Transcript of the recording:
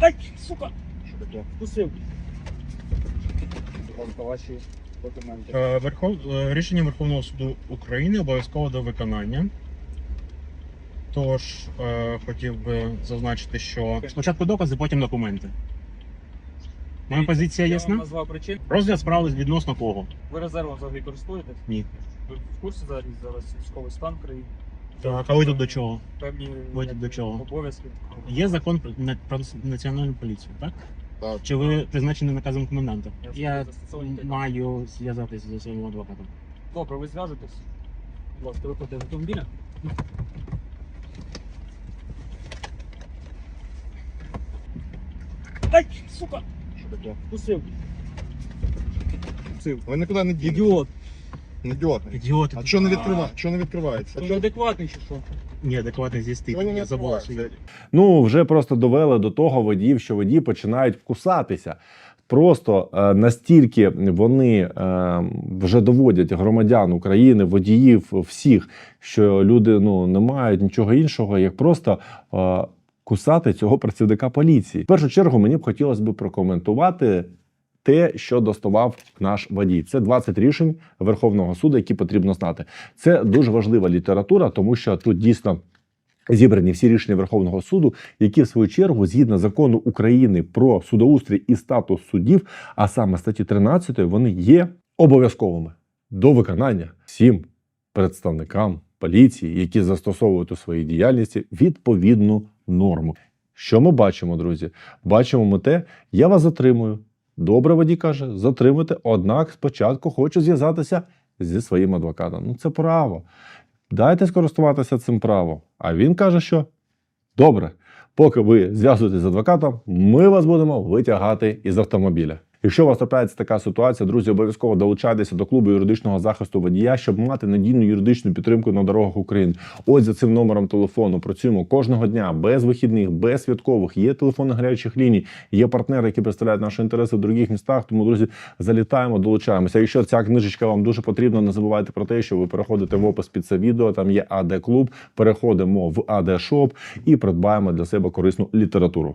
Ай, сука! Що таке? Вкусив. Будь ваші документи. Е, Верхов... е, Рішення Верховного суду України обов'язково до виконання. Тож е, хотів би зазначити, що спочатку докази, потім документи. Моя позиція Я вам ясна? назвав причин. Розгляд справи відносно кого? Ви резервом взагалі користуєтесь? Ні. Ви в курсі зараз зараз військовий стан в країні? Так, а ви тут до чого? Певні Ви до чого? обов'язки. Є закон про, на- про національну поліцію, так? Так. Чи ви призначені наказом коменданта? Я Я маю зв'язатися зі своїм адвокатом. Добре, ви зв'яжетесь. Будь ласка, виходьте з автомобіля. Ай, сука! Що таке? Вкусив. Ви нікуди не дінете. Ідіот. Не дьоти. Ідіоти. А що не відкриває? Що не відкривається? Ви неадекватний чи що? Ні, адекватно зі. Сьогодні не Я що я. Ну вже просто довели до того водіїв, що водії починають кусатися. Просто е, настільки вони е, вже доводять громадян України, водіїв всіх, що люди ну не мають нічого іншого, як просто е, кусати цього працівника поліції. В першу чергу мені б хотілося б прокоментувати. Те, що доставав наш водій, це 20 рішень Верховного суду, які потрібно знати. Це дуже важлива література, тому що тут дійсно зібрані всі рішення Верховного суду, які в свою чергу, згідно закону України про судоустрій і статус суддів, а саме статті 13, вони є обов'язковими до виконання всім представникам поліції, які застосовують у своїй діяльності відповідну норму. Що ми бачимо, друзі? Бачимо ми те, я вас затримую. Добре, водій каже, затримати, однак спочатку хочу зв'язатися зі своїм адвокатом. Ну, це право. Дайте скористуватися цим правом. А він каже, що добре, поки ви зв'язуєтесь з адвокатом, ми вас будемо витягати із автомобіля. Якщо у вас трапляється така ситуація, друзі, обов'язково долучайтеся до клубу юридичного захисту водія, щоб мати надійну юридичну підтримку на дорогах України. Ось за цим номером телефону працюємо кожного дня без вихідних, без святкових. Є телефони гарячих ліній, є партнери, які представляють наші інтереси в других містах. Тому, друзі, залітаємо, долучаємося. Якщо ця книжечка вам дуже потрібна, не забувайте про те, що ви переходите в опис під це відео. Там є АД Клуб. Переходимо в АД Шоп і придбаємо для себе корисну літературу.